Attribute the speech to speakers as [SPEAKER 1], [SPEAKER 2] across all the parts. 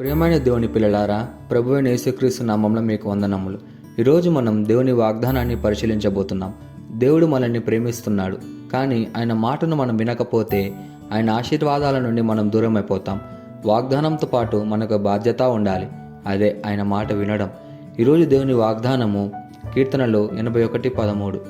[SPEAKER 1] ప్రియమైన దేవుని పిల్లలారా ప్రభువైన యేసుక్రీస్తు నామంలో మీకు వందనములు. ఈరోజు మనం దేవుని వాగ్దానాన్ని పరిశీలించబోతున్నాం. దేవుడు మనల్ని ప్రేమిస్తున్నాడు కానీ ఆయన మాటను మనం వినకపోతే ఆయన ఆశీర్వాదాల నుండి మనం దూరం అయిపోతాం వాగ్దానంతో పాటు మనకు బాధ్యత ఉండాలి అదే ఆయన మాట వినడం. ఈరోజు దేవుని వాగ్దానము కీర్తనలు ఎనభై ఒకటి పదమూడు.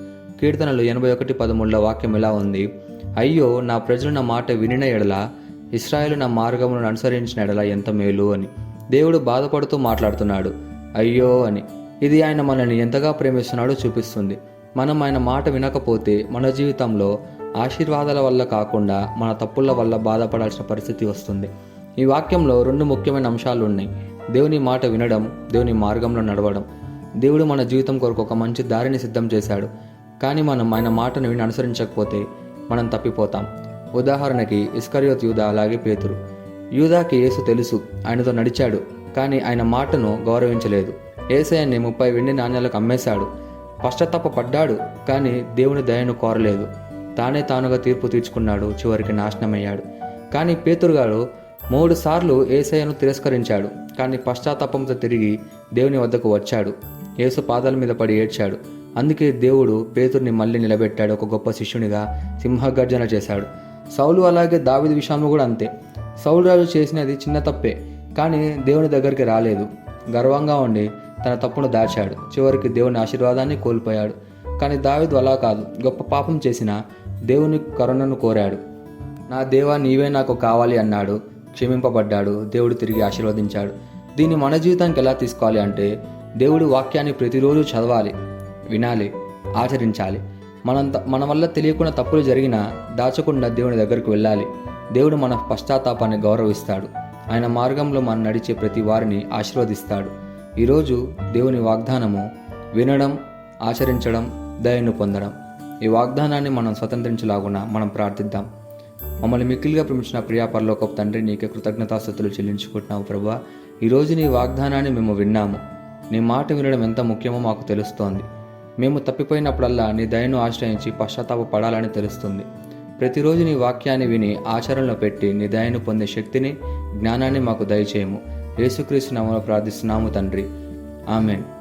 [SPEAKER 1] కీర్తనలు ఎనభై ఒకటి పదమూడులో వాక్యం ఇలా ఉంది. అయ్యో నా ప్రజలు నా మాట వినిన ఎడల ఇస్రాయేలు నా మార్గములను అనుసరించిన ఎడల ఎంత మేలు అని. దేవుడు బాధపడుతూ మాట్లాడుతున్నాడు. అయ్యో అని. ఇది ఆయన మనల్ని ఎంతగా ప్రేమిస్తున్నాడో చూపిస్తుంది. మనం ఆయన మాట వినకపోతే మన జీవితంలో ఆశీర్వాదాల వల్ల కాకుండా మన తప్పుల వల్ల బాధపడాల్సిన పరిస్థితి వస్తుంది. ఈ వాక్యంలో రెండు ముఖ్యమైన అంశాలు ఉన్నాయి. దేవుని మాట వినడం దేవుని మార్గంలో నడవడం. దేవుడు మన జీవితం కొరకు ఒక మంచి దారిని సిద్ధం చేశాడు. కానీ మనం ఆయన మాటను విని అనుసరించకపోతే మనం తప్పిపోతాం. ఉదాహరణకి ఇస్కరియోత్ యూదా అలాగే పేతురు. యూదాకి యేసు తెలుసు ఆయనతో నడిచాడు కానీ ఆయన మాటను గౌరవించలేదు. ఏసయాన్ని ముప్పై వెండి నాణ్యాలకు అమ్మేశాడు. పశ్చాత్తాప పడ్డాడు కానీ దేవుని దయను కోరలేదు. తానే తానుగా తీర్పు తీర్చుకున్నాడు చివరికి నాశనమయ్యాడు. కానీ పేతురుగాడు మూడు సార్లు ఏసయ్యను తిరస్కరించాడు కానీ పశ్చాత్తాపంతో తిరిగి దేవుని వద్దకు వచ్చాడు. యేసు పాదాల మీద పడి ఏడ్చాడు. అందుకే దేవుడు పేతుర్ని మళ్ళీ నిలబెట్టాడు ఒక గొప్ప శిష్యునిగా సింహగర్జన చేశాడు. సౌలు అలాగే దావిది విషయంలో కూడా అంతే. సౌలు రాజు చేసినది చిన్న తప్పే కానీ దేవుని దగ్గరికి రాలేదు. గర్వంగా ఉండి తన తప్పును దాచాడు. చివరికి దేవుని ఆశీర్వాదాన్ని కోల్పోయాడు. కానీ దావిదు అలా కాదు. గొప్ప పాపం చేసిన దేవుని కరుణను కోరాడు. నా దేవా నీవే నాకు కావాలి అన్నాడు. క్షమింపబడ్డాడు. దేవుడు తిరిగి ఆశీర్వదించాడు. దీన్ని మన జీవితానికి ఎలా తీసుకోవాలి అంటే దేవుడి వాక్యాన్ని ప్రతిరోజు చదవాలి వినాలి ఆచరించాలి. మనంత మన వల్ల తెలియకుండా తప్పులు జరిగినా దాచకుండా దేవుని దగ్గరకు వెళ్ళాలి. దేవుడు మన పశ్చాత్తాపాన్ని గౌరవిస్తాడు. ఆయన మార్గంలో మనం నడిచే ప్రతి వారిని ఆశీర్వదిస్తాడు. ఈరోజు దేవుని వాగ్దానము వినడం ఆచరించడం దయను పొందడం. ఈ వాగ్దానాన్ని మనం స్వతంత్రించలాగున మనం ప్రార్థిద్దాం. మమ్మల్ని మిక్కిలిగా ప్రేమించిన ప్రియా పరలోకపు తండ్రి నీకే కృతజ్ఞతాస్థుతులు చెల్లించుకుంటున్నావు ప్రభా. ఈరోజు నీ వాగ్దానాన్ని మేము విన్నాము. నీ మాట వినడం ఎంత ముఖ్యమో మాకు తెలుస్తోంది. మేము తప్పిపోయినప్పుడల్లా నీ దయను ఆశ్రయించి పశ్చాత్తాప పడాలని తెలుస్తుంది. ప్రతిరోజు నీ వాక్యాన్ని విని ఆచరణలో పెట్టి నీ దయను పొందే శక్తిని జ్ఞానాన్ని మాకు దయచేయము. యేసుక్రీస్తు నామములో ప్రార్థిస్తున్నాము తండ్రి. ఆమెన్.